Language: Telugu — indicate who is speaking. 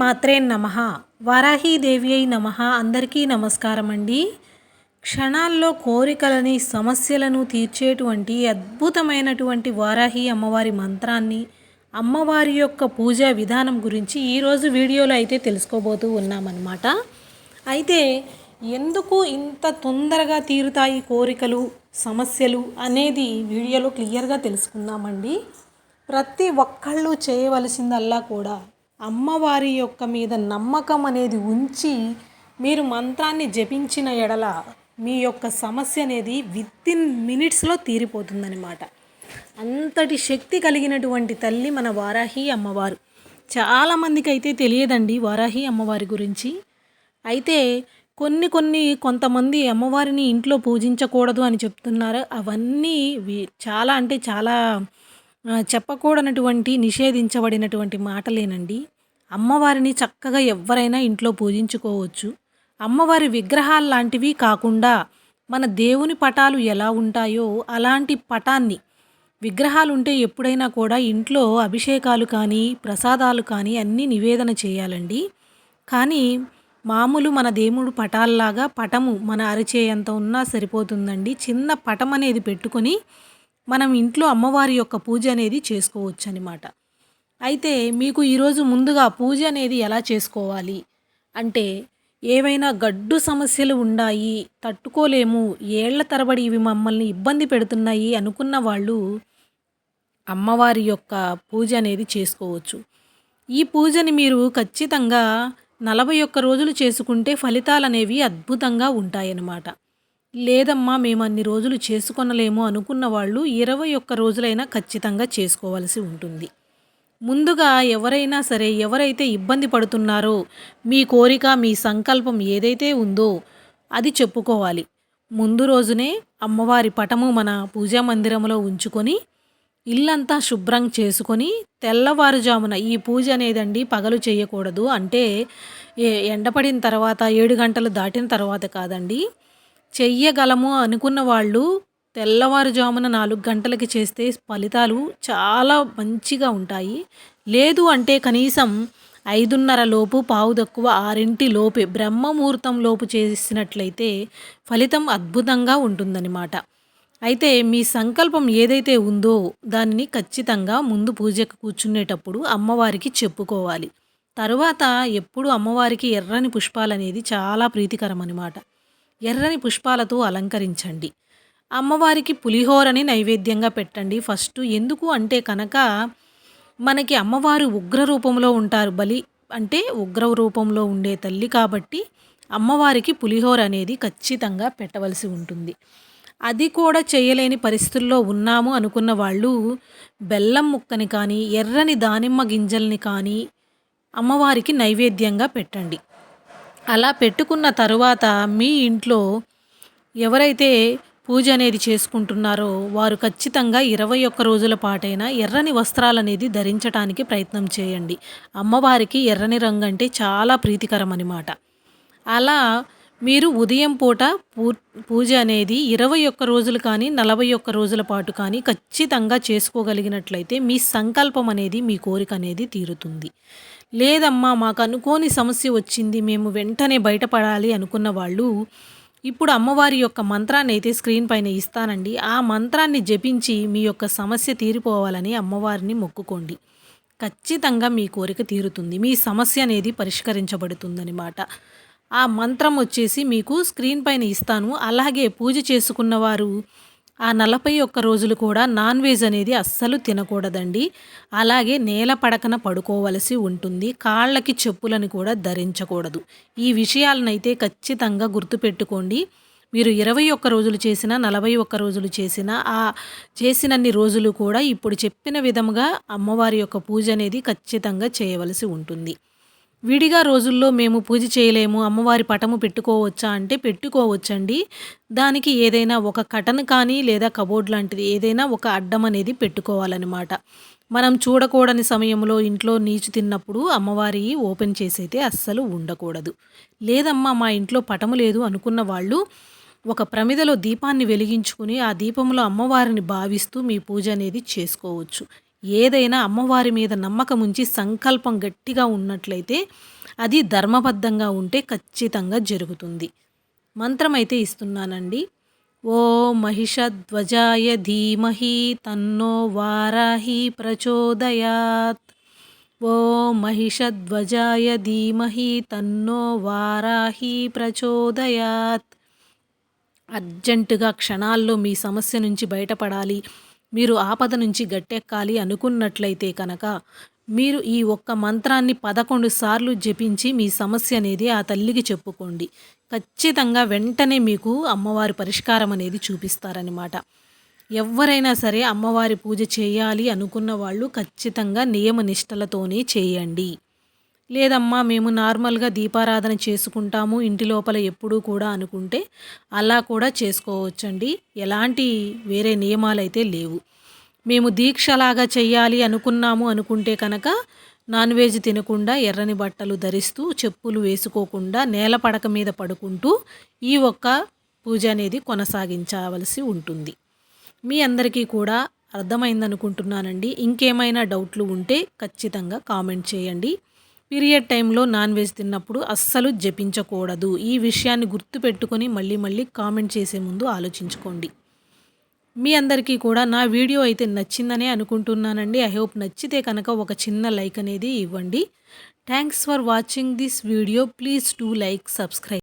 Speaker 1: మాత్రే నమ. వారాహీదేవి అయి నమ. అందరికీ నమస్కారం అండి క్షణాల్లో కోరికలని సమస్యలను తీర్చేటువంటి అద్భుతమైనటువంటి వారాహి అమ్మవారి మంత్రాన్ని అమ్మవారి యొక్క పూజా విధానం గురించి ఈరోజు వీడియోలో అయితే తెలుసుకోబోతూ ఉన్నామన్నమాట. అయితే ఎందుకు ఇంత తొందరగా తీరుతాయి కోరికలు సమస్యలు అనేది వీడియోలో క్లియర్గా తెలుసుకుందామండి. ప్రతి ఒక్కళ్ళు చేయవలసిందల్లా కూడా అమ్మవారి యొక్క మీద నమ్మకం అనేది ఉంచి మీరు మంత్రాన్ని జపించిన ఎడల మీ యొక్క సమస్య అనేది విత్ ఇన్ మినిట్స్లో తీరిపోతుందనమాట అంతటి శక్తి కలిగినటువంటి తల్లి మన వారాహి అమ్మవారు. చాలామందికి అయితే తెలియదండి వారాహి అమ్మవారి గురించి. అయితే కొన్ని కొన్ని కొంతమంది అమ్మవారిని ఇంట్లో పూజించకూడదు అని చెప్తున్నారు. అవన్నీ చాలా అంటే చాలా చెప్పకూడనటువంటి నిషేధించబడినటువంటి మాటలేనండి. అమ్మవారిని చక్కగా ఎవరైనా ఇంట్లో పూజించుకోవచ్చు. అమ్మవారి విగ్రహాలు లాంటివి కాకుండా మన దేవుని పటాలు ఎలా ఉంటాయో అలాంటి పటాన్ని విగ్రహాలు ఉంటే ఎప్పుడైనా కూడా ఇంట్లో అభిషేకాలు కానీ ప్రసాదాలు కానీ అన్నీ నివేదన చేయాలండి. కానీ మామూలు మన దేవుడు పటాల్లాగా పటము మన అరిచేయంత ఉన్నా సరిపోతుందండి. చిన్న పటం అనేది పెట్టుకొని మనం ఇంట్లో అమ్మవారి యొక్క పూజ అనేది చేసుకోవచ్చు అనమాట అయితే మీకు ఈరోజు ముందుగా పూజ అనేది ఎలా చేసుకోవాలి? అంటే ఏవైనా గడ్డు సమస్యలు ఉన్నాయి తట్టుకోలేము ఏళ్ళ తరబడి ఇవి మమ్మల్ని ఇబ్బంది పెడుతున్నాయి అనుకున్న వాళ్ళు అమ్మవారి యొక్క పూజ అనేది చేసుకోవచ్చు. ఈ పూజని మీరు ఖచ్చితంగా నలభై ఒక్క రోజులు చేసుకుంటే ఫలితాలు అనేవి అద్భుతంగా ఉంటాయన్నమాట. లేదమ్మా మేము అన్ని రోజులు చేసుకొనలేము అనుకున్న వాళ్ళు ఇరవై ఒక్క రోజులైనా ఖచ్చితంగా చేసుకోవాల్సి ఉంటుంది. ముందుగా ఎవరైనా సరే ఎవరైతే ఇబ్బంది పడుతున్నారో మీ కోరిక మీ సంకల్పం ఏదైతే ఉందో అది చెప్పుకోవాలి. ముందు రోజునే అమ్మవారి పటము మన పూజా మందిరంలో ఉంచుకొని ఇల్లంతా శుభ్రం చేసుకొని తెల్లవారుజామున ఈ పూజ అనేదండి పగలు చేయకూడదు. అంటే ఎండపడిన తర్వాత ఏడు గంటలు దాటిన తర్వాత కాదండి. చెయ్యగలము అనుకున్న వాళ్ళు తెల్లవారుజామున నాలుగు గంటలకి చేస్తే ఫలితాలు చాలా మంచిగా ఉంటాయి. లేదు అంటే కనీసం ఐదున్నర లోపు పావు తక్కువ ఆరింటి లోపే బ్రహ్మముహూర్తం లోపు చేసినట్లయితే ఫలితం అద్భుతంగా ఉంటుందన్నమాట. అయితే మీ సంకల్పం ఏదైతే ఉందో దానిని ఖచ్చితంగా ముందు పూజకు కూర్చునేటప్పుడు అమ్మవారికి చెప్పుకోవాలి. తరువాత ఎప్పుడు అమ్మవారికి ఎర్రని పుష్పాలు అనేది చాలా ప్రీతికరం అనమాట ఎర్రని పుష్పాలతో అలంకరించండి. అమ్మవారికి పులిహోరని నైవేద్యంగా పెట్టండి. ఫస్ట్ ఎందుకు అంటే కనుక మనకి అమ్మవారు ఉగ్ర రూపంలో ఉంటారు. బలి అంటే ఉగ్ర రూపంలో ఉండే తల్లి కాబట్టి అమ్మవారికి పులిహోర అనేది ఖచ్చితంగా పెట్టవలసి ఉంటుంది. అది కూడా చేయలేని పరిస్థితుల్లో ఉన్నాము అనుకున్న వాళ్ళు బెల్లం ముక్కని కానీ ఎర్రని దానిమ్మ గింజల్ని కానీ అమ్మవారికి నైవేద్యంగా పెట్టండి. అలా పెట్టుకున్న తరువాత మీ ఇంట్లో ఎవరైతే పూజ అనేది చేసుకుంటున్నారో వారు ఖచ్చితంగా ఇరవై ఒక్క రోజుల పాటైనా ఎర్రని వస్త్రాలు అనేది ధరించడానికి ప్రయత్నం చేయండి. అమ్మవారికి ఎర్రని రంగు అంటే చాలా ప్రీతికరం అనమాట అలా మీరు ఉదయం పూట పూ పూజ అనేది ఇరవై ఒక్క రోజులు కానీ నలభై ఒక్క రోజుల పాటు కానీ ఖచ్చితంగా చేసుకోగలిగినట్లయితే మీ సంకల్పం అనేది మీ కోరిక అనేది తీరుతుంది. లేదమ్మా మాకు అనుకోని సమస్య వచ్చింది మేము వెంటనే బయటపడాలి అనుకున్న వాళ్ళు ఇప్పుడు అమ్మవారి యొక్క మంత్రాన్ని అయితే స్క్రీన్ పైన ఇస్తానండి. ఆ మంత్రాన్ని జపించి మీ యొక్క సమస్య తీరిపోవాలని అమ్మవారిని మొక్కుకోండి. ఖచ్చితంగా మీ కోరిక తీరుతుంది. మీ సమస్య అనేది పరిష్కరించబడుతుందన్నమాట. ఆ మంత్రం వచ్చేసి మీకు స్క్రీన్ పైన ఇస్తాను. అలాగే పూజ చేసుకున్న వారు ఆ నలభై ఒక్క రోజులు కూడా నాన్ వెజ్ అనేది అస్సలు తినకూడదండి. అలాగే నేల పడకన పడుకోవలసి ఉంటుంది. కాళ్ళకి చెప్పులను కూడా ధరించకూడదు. ఈ విషయాలనైతే ఖచ్చితంగా గుర్తుపెట్టుకోండి. మీరు ఇరవై ఒక్క రోజులు చేసినా నలభై ఒక్క రోజులు చేసినా ఆ చేసినన్ని రోజులు కూడా ఇప్పుడు చెప్పిన విధముగా అమ్మవారి యొక్క పూజ అనేది ఖచ్చితంగా చేయవలసి ఉంటుంది. విడిగా రోజుల్లో మేము పూజ చేయలేము అమ్మవారి పటము పెట్టుకోవచ్చా అంటే పెట్టుకోవచ్చండి. దానికి ఏదైనా ఒక కటన్ కానీ లేదా కబోర్డ్ లాంటిది ఏదైనా ఒక అడ్డం అనేది పెట్టుకోవాలన్నమాట. మనం చూడకూడని సమయంలో ఇంట్లో నీచు తిన్నప్పుడు అమ్మవారి ఓపెన్ చేసైతే అస్సలు ఉండకూడదు. లేదమ్మా మా ఇంట్లో పటము లేదు అనుకున్న వాళ్ళు ఒక ప్రమిదలో దీపాన్ని వెలిగించుకుని ఆ దీపంలో అమ్మవారిని భావిస్తూ మీ పూజ అనేది చేసుకోవచ్చు. ఏదైనా అమ్మవారి మీద నమ్మకం ఉంచి సంకల్పం గట్టిగా ఉన్నట్లయితే అది ధర్మబద్ధంగా ఉంటే ఖచ్చితంగా జరుగుతుంది. మంత్రం అయితే ఇస్తున్నానండి. ఓ మహిషధ్వజాయ ధీమహి తన్నో వారాహి ప్రచోదయాత్. ఓ మహిషధ్వజాయ ధీమహి తన్నో వారాహి ప్రచోదయాత్. అర్జెంటుగా క్షణాల్లో మీ సమస్య నుంచి బయటపడాలి. మీరు ఆపద నుంచి గట్టెక్కాలి అనుకున్నట్లయితే కనుక మీరు ఈ ఒక్క మంత్రాన్ని పదకొండు సార్లు జపించి మీ సమస్య అనేది ఆ తల్లికి చెప్పుకోండి. ఖచ్చితంగా వెంటనే మీకు అమ్మవారి పరిష్కారం అనేది చూపిస్తారనమాట ఎవరైనా సరే అమ్మవారి పూజ చేయాలి అనుకున్న వాళ్ళు ఖచ్చితంగా నియమ నిష్టలతోనే చేయండి. లేదమ్మా మేము నార్మల్గా దీపారాధన చేసుకుంటాము ఇంటి లోపల ఎప్పుడూ కూడా అనుకుంటే అలా కూడా చేసుకోవచ్చండి. ఎలాంటి వేరే నియమాలు అయితే లేవు. మేము దీక్షలాగా చెయ్యాలి అనుకున్నాము అనుకుంటే కనుక నాన్ వెజ్ తినకుండా ఎర్రని బట్టలు ధరిస్తూ చెప్పులు వేసుకోకుండా నేల పడక మీద పడుకుంటూ ఈ ఒక్క పూజ అనేది కొనసాగించవలసి ఉంటుంది. మీ అందరికీ కూడా అర్థమైందనుకుంటున్నానండి. ఇంకేమైనా డౌట్లు ఉంటే ఖచ్చితంగా కామెంట్ చేయండి. పీరియడ్ టైంలో నాన్ వెజ్ తిన్నప్పుడు అస్సలు జపించకూడదు. ఈ విషయాన్ని గుర్తుపెట్టుకొని మళ్ళీ మళ్ళీ కామెంట్ చేసే ముందు ఆలోచించుకోండి. మీ అందరికీ కూడా నా వీడియో అయితే నచ్చిందనే అనుకుంటున్నానండి. ఐ హోప్ నచ్చితే కనుక ఒక చిన్న లైక్ అనేది ఇవ్వండి. Thanks for watching this video. Please to like subscribe.